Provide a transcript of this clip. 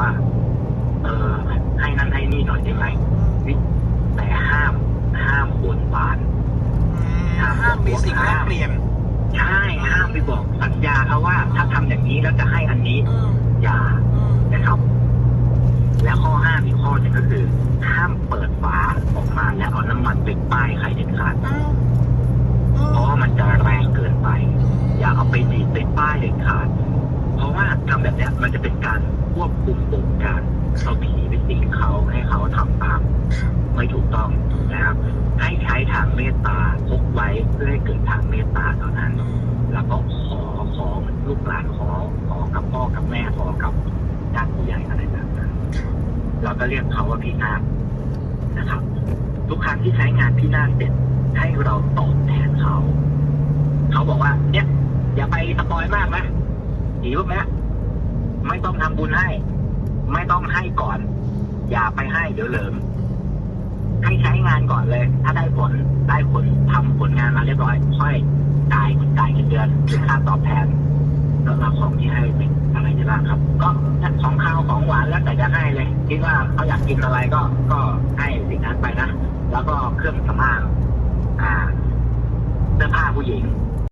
ว่า เออให้นั่นให้นี่หน่อยได้ไหมแต่ห้ามห้ามบนบานห้ามมีสิ่งแลกเปลี่ยนใช่ห้ามไปบอกสัญญาเขาว่า ถ้าทำอย่างนี้แล้วจะให้อันนี้อย่านะครับ แล้วข้อห้ามอีกข้อหนึ่งก็คือ ห้ามเปิดฝา เนี้ยมันจะเป็นการควบคุมบงการเอาผีไปสิงเขาให้เขาทำตามไม่ถูกต้องนะครับ ให้ใช้ทางเมตตาพกไว้เพื่อให้เกิดทางเมตตาเท่านั้นอืมแล้วก็ขอขอเหมือนลูกหลานขอขอกับพ่อกับแม่ขอกับญาติผู้ใหญ่อะไรแบบนั้นเราก็เรียกเขาว่าพี่นาคนะครับ ทุกครั้งที่ใช้งานพี่นาคเสร็จให้เราตอบแทนเขา เขาบอกว่า เนี่ย อย่าไปสปอยมากนะผีพวกเนี้ย ไม่ต้องทำบุญให้ ไม่ต้องให้ก่อน อย่าไปให้เดี๋ยวเหลิมให้ใช้งานก่อนเลย ถ้าได้ผลได้ผลทำผลงานมาเรียบร้อย ค่อยจ่ายจ่ายเงินเดือนหรือค่าตอบแทนแล้วรับของที่ให้เป็นอะไรได้บ้างครับ ก็ของข้าวของหวานแล้วแต่จะให้เลยคิดว่าเขาอยากกินอะไรก็ก็ให้สิ่งนั้นไปนะแล้วก็เครื่องสำอางอ่าเสื้อผ้าผู้หญิง